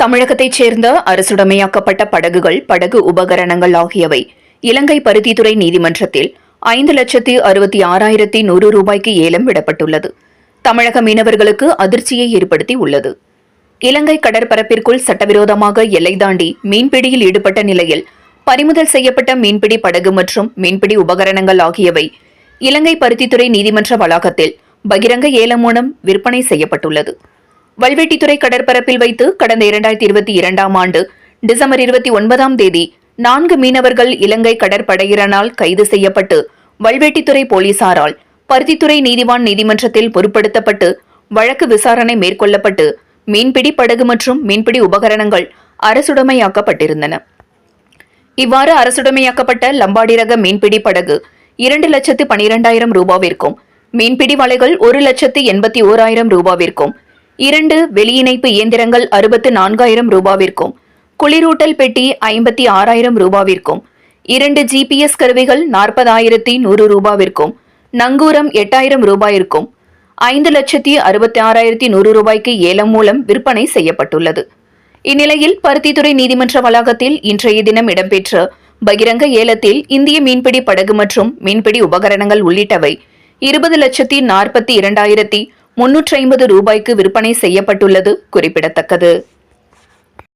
தமிழகத்தைச் சேர்ந்த அரசுடமையாக்கப்பட்ட படகுகள் படகு உபகரணங்கள் ஆகியவை இலங்கை பருத்தித்துறை நீதிமன்றத்தில் ஐந்து லட்சத்தி அறுபத்தி ஆறாயிரத்தி நூறு ரூபாய்க்கு ஏலம் விடப்பட்டுள்ளது. தமிழக மீனவர்களுக்கு அதிர்ச்சியை ஏற்படுத்தி உள்ளது. இலங்கை கடற்பரப்பிற்குள் சட்டவிரோதமாக எல்லை தாண்டி மீன்பிடியில் ஈடுபட்ட நிலையில் பறிமுதல் செய்யப்பட்ட மீன்பிடி படகு மற்றும் மீன்பிடி உபகரணங்கள் ஆகியவை இலங்கை பருத்தித்துறை நீதிமன்ற வளாகத்தில் பகிரங்க ஏலம் மூலம் விற்பனை செய்யப்பட்டுள்ளது. வல்வெட்டித்துறை கடற்பரப்பில் வைத்து கடந்த இரண்டாயிரத்தி இருபத்தி இரண்டாம் ஆண்டு டிசம்பர் இருபத்தி ஒன்பதாம் தேதி நான்கு மீனவர்கள் இலங்கை கடற்படையினரால் கைது செய்யப்பட்டு வல்வெட்டித்துறை போலீசாரால் பருத்தித்துறை நீதிவான் நீதிமன்றத்தில் பொருட்படுத்தப்பட்டு வழக்கு விசாரணை மேற்கொள்ளப்பட்டு மீன்பிடி படகு மற்றும் மீன்பிடி உபகரணங்கள் அரசுடைமையாக்கப்பட்டிருந்தன. இவ்வாறு அரசுடைமையாக்கப்பட்ட லம்பாடி ரக மீன்பிடி படகு இரண்டு லட்சத்து பனிரெண்டாயிரம் ரூபாவிற்கும் மீன்பிடி வலைகள் ஒரு லட்சத்து எண்பத்தி ஓராயிரம் ரூபாவிற்கும் இரண்டு வெளியிணைப்பு இயந்திரங்கள் அறுபத்து நான்காயிரம் ரூபாவிற்கும் குளிரூட்டல் பெட்டி ஐம்பத்தி ஆறாயிரம் ரூபாவிற்கும் இரண்டு ஜிபிஎஸ் கருவிகள் நாற்பதாயிரத்தி நூறு ரூபாவிற்கும் நங்கூரம் எட்டாயிரம் ரூபாயிற்கும் ஐந்து லட்சத்தி அறுபத்தி ஆறாயிரத்தி நூறு ரூபாய்க்கு ஏலம் மூலம் விற்பனை செய்யப்பட்டுள்ளது. இந்நிலையில் பருத்தித்துறை நீதிமன்ற வளாகத்தில் இன்றைய தினம் இடம்பெற்ற பகிரங்க ஏலத்தில் இந்திய மீன்பிடி படகு மற்றும் மீன்பிடி உபகரணங்கள் உள்ளிட்டவை இருபது லட்சத்தி நாற்பத்தி இரண்டாயிரத்தி முன்னூற்றி ஐம்பது ரூபாய்க்கு விற்பனை செய்யப்பட்டுள்ளது குறிப்பிடத்தக்கது.